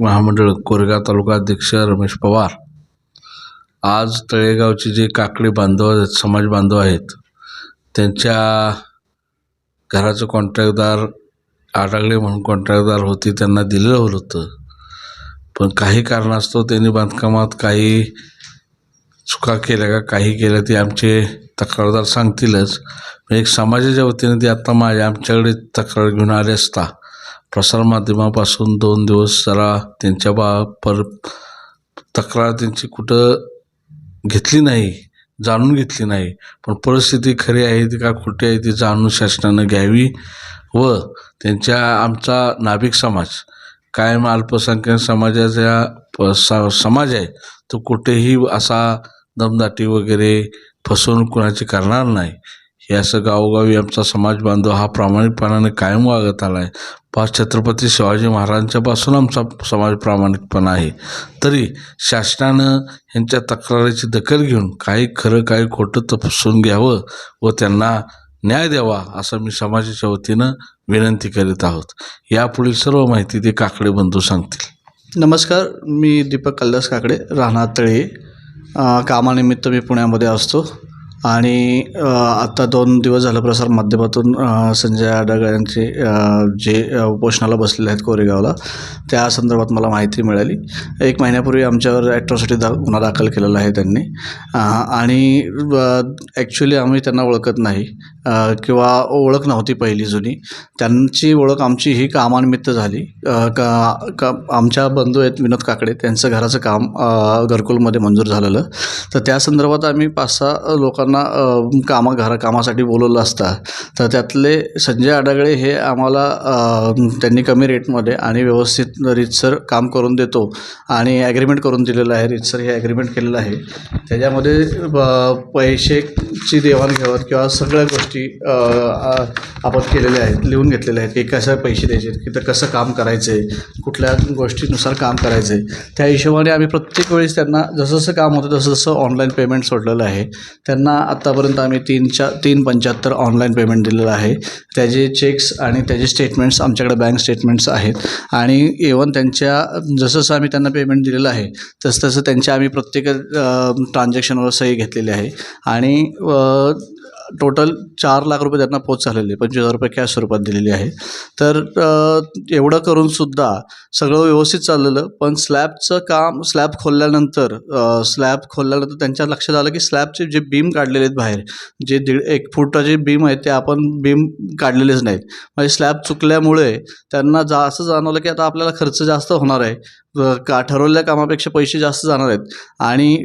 महामंडळ कोरेगाव तालुका अध्यक्ष रमेश पवार. आज तळेगावचे जे काकडे बांधव आहेत समाज बांधव आहेत त्यांच्या घराचं कॉन्ट्रॅक्टदार आडागळे म्हणून कॉन्ट्रॅक्टदार होते त्यांना दिलेलं होतं. पण काही कारणास्तव त्यांनी बांधकामात काही चुका केल्या का काही केल्या ते आमचे तक्रारदार सांगतीलच. एक समाजाच्या वतीने ते आत्ता माझ्या आमच्याकडे तक्रार घेऊन आले असता. प्रसारमाध्यमापासून दोन दिवस जरा त्यांच्या बा पर तक्रार त्यांची कुठं घेतली नाही जाणून घेतली नाही. पण परिस्थिती खरी आहे ती का खोटी आहे ती जाणून शासनानं घ्यावी व त्यांच्या आमचा नाभिक समाज कायम अल्पसंख्याक समाजाचा प- स- समाज आहे तो कुठेही असा दमदाटी वगैरे फसवणूक कुणाची करणार नाही. हे असं गावोगावी आमचा समाज बांधव हा प्रामाणिकपणाने कायम वागत आला आहे पा छत्रपती शिवाजी महाराजांच्यापासून आमचा समाज प्रामाणिकपणा आहे. तरी शासनानं ह्यांच्या तक्रारीची दखल घेऊन काही खरं काही खोटं तपासून घ्यावं व त्यांना न्याय द्यावा असं मी समाजाच्या वतीनं विनंती करीत आहोत. यापुढील सर्व माहिती ते काकडे बंधू सांगतील. नमस्कार मी दीपक कल्लास काकडे राहणार तळे. कामानिमित्त मी पुण्यामध्ये असतो. आणि आत्ता दोन दिवस झालं प्रसार माध्यमातून संजय आडग यांचे जे उपोषणाला बसलेले आहेत कोरेगावला त्या संदर्भात मला माहिती मिळाली. एक महिन्यापूर्वी आमच्यावर ॲट्रॉसिटी दा गुन्हा दाखल केलेला आहे त्यांनी. आणि ॲक्च्युली आम्ही त्यांना ओळखत नाही. किंवा ओळख नव्हती पहिली जुनी. त्यांची ओळख आमची ही कामानिमित्त झाली. का का आमच्या बंधू आहेत विनोद काकडे. त्यांचं घराचं काम घरकुलमध्ये मंजूर झालेलं. तर त्या संदर्भात आम्ही पाच सहा लोकांना कामा घरा कामासाठी बोलवलं असता. तर त्यातले संजय आडागळे हे आम्हाला त्यांनी कमी रेटमध्ये आणि व्यवस्थित रीतसर काम करून देतो आणि ॲग्रीमेंट करून दिलेलं आहे. रीतसर हे ॲग्रीमेंट केलेलं आहे. त्याच्यामध्ये पैसेची देवाणघेवाण किंवा सगळ्या गोष्टी गोष्टी आपण केलेल्या आहेत लिहून घेतलेल्या आहेत की कसं पैसे द्यायचे की तर कसं काम करायचं आहे कुठल्या गोष्टीनुसार काम करायचं आहे त्या हिशोबाने आम्ही प्रत्येक वेळेस त्यांना जसं जसं काम होतं तसं जसं ऑनलाईन पेमेंट सोडलेलं आहे. त्यांना आत्तापर्यंत आम्ही तीनच्या तीन पंच्याहत्तर ऑनलाईन पेमेंट दिलेलं आहे. त्याचे चेक्स आणि त्याचे स्टेटमेंट्स आमच्याकडे बँक स्टेटमेंट्स आहेत. आणि इवन त्यांच्या जसं जसं आम्ही त्यांना पेमेंट दिलेलं आहे तसं तसं त्यांच्या आम्ही प्रत्येक ट्रान्झॅक्शनवर सही घेतलेली आहे. आणि टोटल चार लाख रुपये त्यांना पोच झालेले पंचवीस हजार रुपये कॅश स्वरूपात दिलेली आहे. तर एवढं करूनसुद्धा सगळं व्यवस्थित चाललेलं पण स्लॅबचं काम स्लॅब खोलल्यानंतर स्लॅब खोलल्यानंतर त्यांच्या लक्षात आलं की स्लॅबचे जे बीम काढलेले आहेत बाहेर जे दीड एक फुटाचे बीम आहेत ते आपण बीम काढलेलेच नाहीत. म्हणजे स्लॅब चुकल्यामुळे त्यांना जा असं जाणवलं की आता आपल्याला खर्च जास्त होणार आहे. का ठरवलेल्या कामापेक्षा पैसे जास्त जाणार आहेत. आणि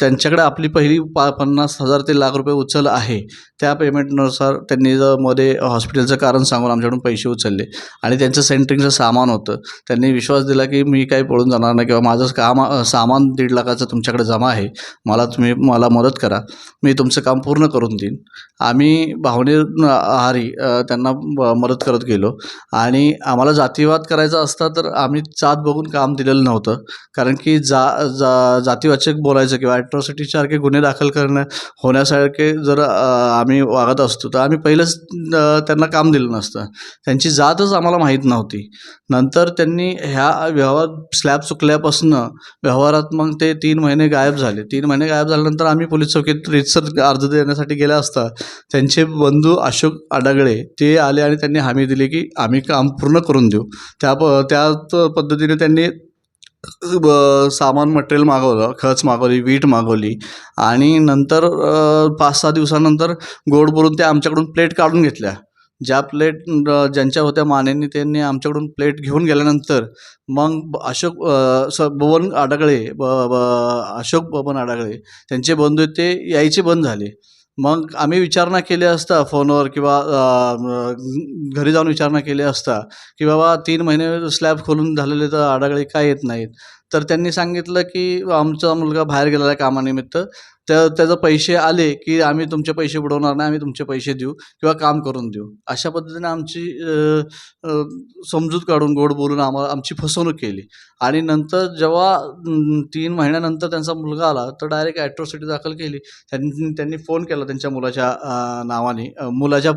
त्यांच्याकडे आपली पहिली पा पन्नास हजार ते लाख रुपये उचल आहे. त्या पेमेंटनुसार त्यांनी मध्ये हॉस्पिटलचं कारण सांगून आमच्याकडून पैसे उचलले. आणि त्यांचं सेंटरिंगचं सामान होतं. त्यांनी विश्वास दिला की मी काही पळून जाणार नाही किंवा माझं काम सामान दीड लाखाचं तुमच्याकडे जमा आहे. मला तुम्ही मला मदत करा. मी तुमचं काम पूर्ण करून देईन. आम्ही भावने आहारी त्यांना मदत करत गेलो. आणि आम्हाला जातीवाद करायचा असता तर आम्ही जात बघून काम केलेलं नव्हतं. कारण की जा जा जातीवाचक बोलायचं किंवा ॲट्रॉसिटीसारखे गुन्हे दाखल करणं होण्यासारखे जर आम्ही वागत असतो तर आम्ही पहिलंच त्यांना काम दिलं नसतं. त्यांची जातच आम्हाला माहीत नव्हती. नंतर त्यांनी ह्या व्यवहार स्लॅब चुकल्यापासून व्यवहारात मग ते तीन महिने गायब झाले. तीन महिने गायब झाल्यानंतर आम्ही पोलीस चौकीत रितसर अर्ज देण्यासाठी गेले असता त्यांचे बंधू अशोक आडागळे ते आले आणि त्यांनी हमी दिली की आम्ही काम पूर्ण करून देऊ. त्या प त्या पद्धतीने त्यांनी सामान मटेरियल मागवलं खच मागवली वीट मागवली आणि नंतर पाच सहा दिवसानंतर गोड बोलून ते आमच्याकडून प्लेट काढून घेतल्या. ज्या प्लेट ज्यांच्या होत्या मानेनी त्यांनी आमच्याकडून प्लेट घेऊन गेल्यानंतर मग ब- अशोक स बबन आडागळे ब ब अशोक बबन आडागळे त्यांचे बंधू ते यायचे बंद झाले. मग आम्ही विचारणा केली असता फोनवर किंवा घरी जाऊन विचारणा केली असता की बाबा तीन महिने स्लॅब खोलून झालेले तर आडागळे काय येत नाहीत? तर त्यांनी सांगितलं की आमचा मुलगा बाहेर गेलेला आहे कामानिमित्त. त्या त्याचं पैसे आले की आम्ही तुमचे पैसे बुडवणार नाही आम्ही तुमचे पैसे देऊ किंवा काम करून देऊ. अशा पद्धतीने आमची समजूत काढून गोड बोलून आम्हाला आमची फसवणूक केली. आणि नंतर जेव्हा तीन महिन्यानंतर त्यांचा मुलगा आला तर डायरेक्ट ॲट्रॉसिटी दाखल केली. त्यांनी त्यांनी फोन केला त्यांच्या मुलाच्या नावाने. मुलाच्या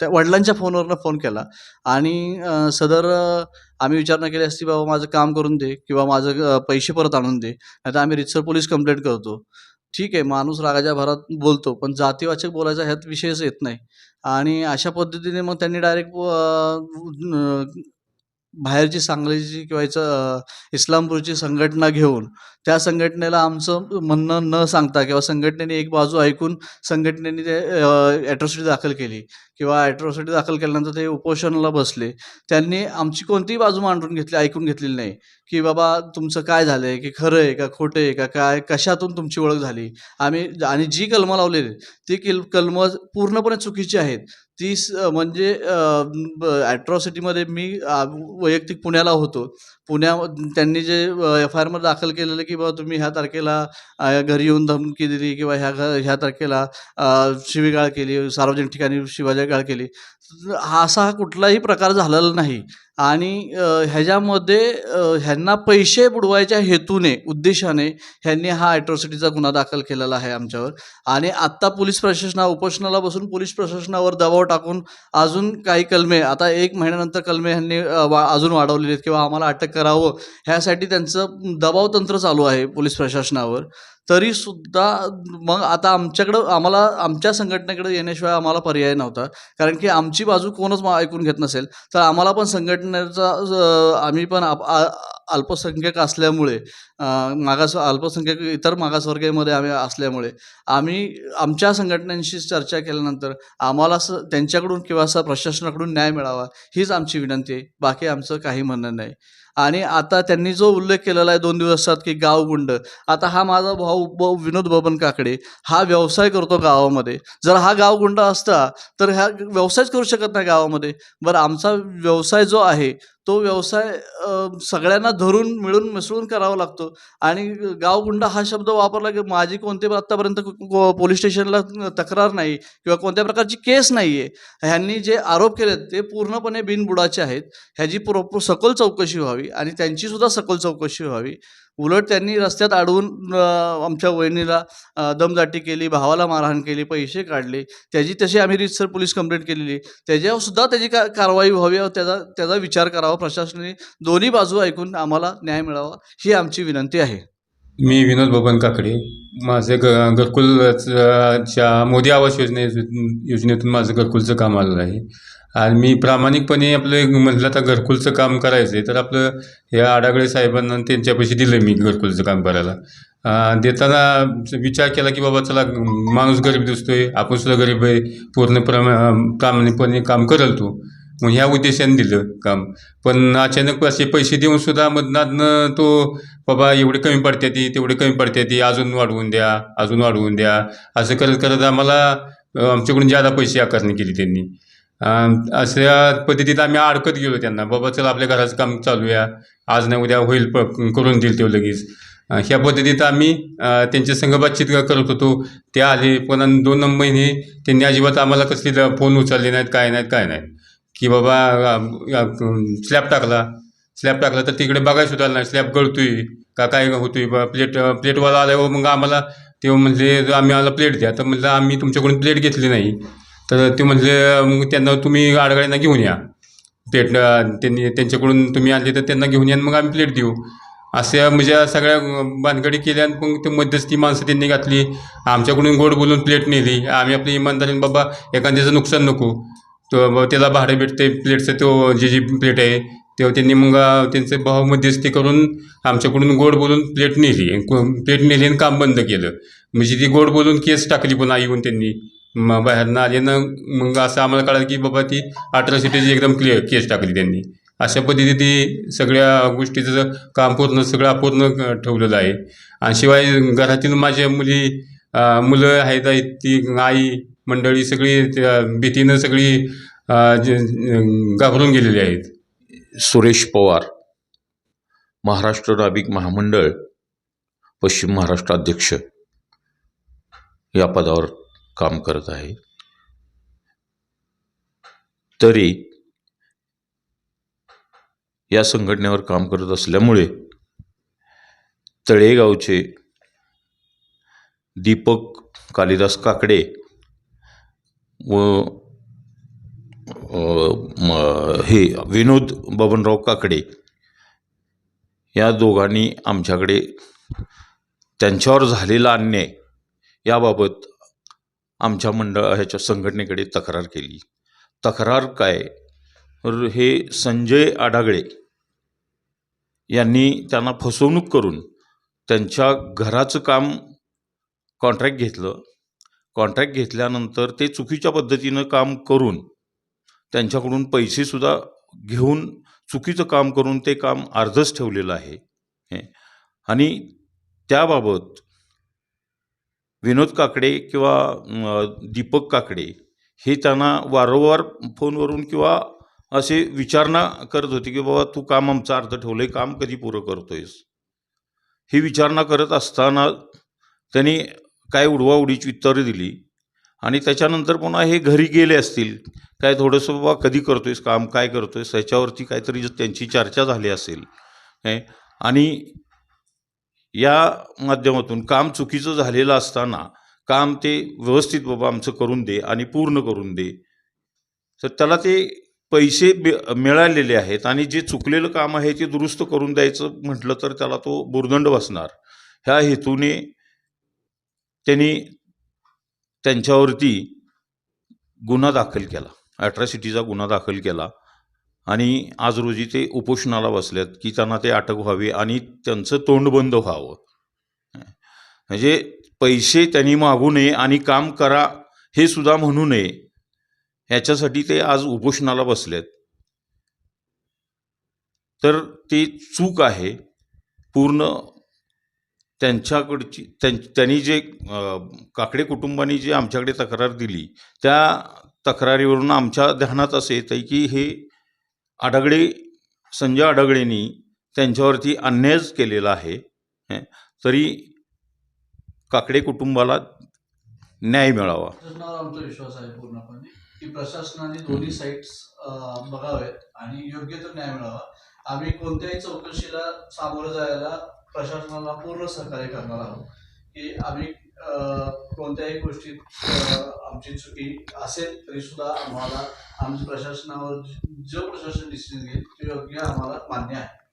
त्या वडिलांच्या फोनवरनं फोन केला. आणि सदर आम्ही विचारणा केली असती बाबा माझं काम करून दे किंवा माझं पैसे परत आणून दे. नाहीतर आम्ही रितसर पोलीस कंप्लेंट करतो. ठीक आहे माणूस रागाच्या भरात बोलतो पण जातीवाचक बोलायचा ह्यात विषयच येत नाही. आणि अशा पद्धतीने मग त्यांनी डायरेक्ट बाहेरची सांगलीची किंवा याचं इस्लामपूरची संघटना घेऊन त्या संघटनेला आमचं म्हणणं न सांगता किंवा संघटनेने एक बाजू ऐकून संघटनेने ते ॲट्रॉसिटी दाखल केली किंवा ॲट्रॉसिटी दाखल केल्यानंतर ते उपोषणाला बसले. त्यांनी आमची कोणतीही बाजू मांडून घेतली ऐकून घेतलेली नाही की बाबा तुमचं काय झालं आहे की खरं आहे का खोटं आहे का काय कशातून तुमची ओळख झाली? आम्ही आणि जी कलमं लावलेली ती किल कलमं पूर्णपणे चुकीची आहेत. ती म्हणजे ॲट्रॉसिटीमध्ये मी वैयक्तिक पुण्याला होतो. पुण्या त्यांनी जे एफ आय आरमध्ये दाखल केलेलं की बाबा तुम्ही ह्या तारखेला घरी येऊन धमकी दिली किंवा ह्या घ ह्या तारखेला शिवीगाळ केली सार्वजनिक ठिकाणी शिवाजी गाळ केली हा असा कुठलाही प्रकार झालेला नाही. आणि ह्याच्यामध्ये ह्यांना पैसे बुडवायच्या हेतूने उद्देशाने ह्यांनी हा ॲट्रॉसिटीचा गुन्हा दाखल केलेला आहे आमच्यावर. आणि आत्ता पोलीस प्रशासना उपोषणाला बसून पोलीस प्रशासनावर दबाव टाकून अजून काही कलमे आता एक महिन्यानंतर कलमे ह्यांनी वा अजून वाढवलेले आहेत किंवा आम्हाला अटक करावं ह्यासाठी त्यांचं दबाव तंत्र चालू आहे पोलीस प्रशासनावर. तरीसुद्धा मग आता आमच्याकडं आम्हाला आमच्या संघटनेकडे येण्याशिवाय आम्हाला पर्याय नव्हता. कारण की आमची बाजू कोणच ऐकून घेत नसेल. तर आम्हाला पण संघटनेचा आम्ही पण आप- अल्पसंख्याक असल्यामुळे मागास अल्पसंख्याक इतर मागासवर्गीयमध्ये आम्ही असल्यामुळे आम्ही आमच्या संघटनांशी चर्चा केल्यानंतर आम्हाला स त्यांच्याकडून किंवा असं प्रशासनाकडून न्याय मिळावा हीच आमची विनंती आहे. बाकी आमचं काही म्हणणं नाही. आणि आता त्यांनी जो उल्लेख केलेला आहे दोन दिवसात की गावगुंड आता हा माझा भाऊ विनोद बबन काकडे हा व्यवसाय करतो गावामध्ये. जर हा गावगुंड असता तर ह्या व्यवसायच करू शकत नाही गावामध्ये. बरं आमचा व्यवसाय जो आहे तो व्यवसाय अ, सगळ्यांना धरून मिळून मिसळून करावा लागतो. आणि गावगुंडा हा शब्द वापरला की माझी कोणते आत्तापर्यंत को- को- पोलीस स्टेशनला तक्रार नाही किंवा कोणत्या प्रकारची केस नाही आहे ह्यांनी जे आरोप केलेत ते पूर्णपणे बिनबुडाचे आहेत. ह्याची प्रो सखोल चौकशी व्हावी आणि त्यांची सुद्धा सखोल चौकशी व्हावी. उलट त्यांनी रस्त्यात अडवून आमच्या वहिनीला दमदाटी केली भावाला मारहाण केली पैसे काढले. त्याची तशी आम्ही रितसर पोलीस कंप्लेंट केलेली. त्याच्यावर सुद्धा त्याची का कारवाई व्हावी त्याचा त्याचा विचार करावा. प्रशासनाने दोन्ही बाजू ऐकून आम्हाला न्याय मिळावा ही आमची विनंती आहे. मी विनोद बबन काकडे. माझे ग घरकुलच्या मोदी आवास योजने योजनेतून माझं घरकुलचं काम आलेलं आहे. आणि मी प्रामाणिकपणे आपलं म्हटलं तर घरकुलचं काम करायचं आहे तर आपलं ह्या आडागळे साहेबांना त्यांच्यापाशी दिलं मी घरकुलचं काम करायला. देताना विचार केला की बाबा चला माणूस गरीब दिसतोय आपण सुद्धा गरीब आहे पूर्ण प्रमा प्रामाणिकपणे काम करेल तू. मग ह्या उद्देशाने दिलं काम. पण अचानक असे पैसे देऊन सुद्धा मधनातनं तो बाबा एवढे कमी पडते ती तेवढे कमी पडते ती अजून वाढवून द्या अजून वाढवून द्या असं करत करत आम्हाला आमच्याकडून जादा पैसे आकारणी केली त्यांनी. अशा पद्धतीत आम्ही अडकत गेलो त्यांना. बाबा चला आपल्या घराचं काम चालूया आज नाही उद्या होईल प करून देईल ते लगेच. ह्या पद्धतीत आम्ही त्यांच्या संग बातचीत करत होतो. ते आले पण दोन महिने त्यांनी अजिबात आम्हाला कसली फोन उचलले नाहीत काय नाहीत काय नाहीत. की बाबा स्लॅब टाकला. स्लॅब टाकला तर तिकडे बघायला सुद्धा नाही. स्लॅब गळतोय. का काय होतोय? बा प्लेट प्लेटवाला आल्यावर मग आम्हाला ते म्हणले आम्ही आम्हाला प्लेट द्या. तर म्हणलं आम्ही तुमच्याकडून प्लेट घेतली नाही. तर ते म्हणजे मग त्यांना तुम्ही आडगाड्यांना घेऊन या. प्लेट त्यांनी त्यांच्याकडून तुम्ही आणले तर त्यांना घेऊन या आणि मग आम्ही प्लेट देऊ. अशा म्हणजे सगळ्या बांधगडी केल्या आणि मग ते मध्यस्थी माणसं त्यांनी घातली. आमच्याकडून गोड बोलून प्लेट नेली. आम्ही आपली इमानदारीने बाबा एखाद्याचं नुकसान नको. तो त्याला भाडं भेटते प्लेटचं तो जी जी प्लेट आहे तेव्हा त्यांनी मग त्यांचे भाव मध्यस्थी करून आमच्याकडून गोड बोलून प्लेट नेली. प्लेट नेली आणि काम बंद केलं. म्हणजे ती गोड बोलून केस टाकली पुन्हा येऊन त्यांनी. मग बाहेरनं आल्यानं मग असं आम्हाला कळलं की बाबा ती अठराशेची एकदम क्लिअर केस टाकली त्यांनी. अशा पद्धतीने ती सगळ्या गोष्टीचं काम पूर्ण सगळं अपूर्ण ठेवलेलं आहे. आणि शिवाय घरातील माझ्या मुली मुलं आहेत आहेत ती आई मंडळी सगळी त्या भीतीनं सगळी घाबरून गेलेली आहेत. सुरेश पवार महाराष्ट्र राबिक महामंडळ पश्चिम महाराष्ट्र अध्यक्ष या पदावर काम करत आहे. तरी या संघटनेवर काम करत असल्यामुळे तळेगावचे दीपक कालिदास काकडे व हे विनोद बबनराव काकडे या दोघांनी आमच्याकडे त्यांच्यावर झालेला अन्याय याबाबत आमच्या मंडळ ह्याच्या संघटनेकडे तक्रार केली. तक्रार काय? तर हे संजय आडागळे यांनी त्यांना फसवणूक करून त्यांच्या घराचं काम कॉन्ट्रॅक्ट घेतलं. कॉन्ट्रॅक्ट घेतल्यानंतर ते चुकीच्या पद्धतीनं काम करून त्यांच्याकडून पैसेसुद्धा घेऊन चुकीचं काम करून ते काम अर्धच ठेवलेलं आहे. आणि त्याबाबत विनोद काकडे किंवा दीपक काकडे हे त्यांना वारंवार फोनवरून किंवा असे विचारणा करत होते की बाबा तू काम आमचं ठेवलं आहे काम कधी पुरं करतोयस? ही विचारणा करत असताना त्यांनी काय उडवाउडीची उत्तरं दिली आणि त्याच्यानंतर पुन्हा हे घरी गेले असतील. काय थोडंसं बाबा कधी करतोयस काम काय करतोयस ह्याच्यावरती काहीतरी त्यांची चर्चा झाली असेल. आणि या माध्यमातून काम चुकीचं झालेलं असताना काम ते व्यवस्थित बाबा आमचं करून दे आणि पूर्ण करून दे. तर त्याला ते पैसे मिळालेले आहेत आणि जे चुकलेलं काम आहे ते दुरुस्त करून द्यायचं म्हटलं तर त्याला तो बुरदंड बसणार. ह्या हेतूने त्यांनी त्यांच्यावरती गुन्हा दाखल केला. ॲट्रॉसिटीचा गुन्हा दाखल केला. आणि आज रोजी ते उपोषणाला बसल्यात की त्यांना ते अटक व्हावी आणि त्यांचं तोंड बंद व्हावं. म्हणजे पैसे त्यांनी मागू नये आणि काम करा हे सुद्धा म्हणू नये ह्याच्यासाठी ते आज उपोषणाला बसलेत. तर ते चूक आहे. पूर्ण त्यांच्याकडची त्यां त्यांनी जे काकडे कुटुंबांनी जे आमच्याकडे तक्रार दिली त्या तक्रारीवरून आमच्या ध्यानात असं येतं की हे आडगळे संजय आडगळेंनी त्यांच्यावरती अन्यायच केलेला आहे. तरी काकडे कुटुंबाला न्याय मिळावा. आमचा विश्वास आहे पूर्णपणे. की प्रशासनाने दोन्ही साईट्स बघावेत आणि योग्य तो न्याय मिळावा. आम्ही कोणत्याही चौकशीला सामोरं जायला प्रशासनाला पूर्ण सहकार्य करणार आहोत. की आम्ही कोणत्याही गोष्टीत आमची चुकी असेल तरी सुद्धा आम्हाला आमच्या प्रशासनावर जो प्रशासन डिसिजन घेईल तो योग्य आम्हाला मान्य आहे.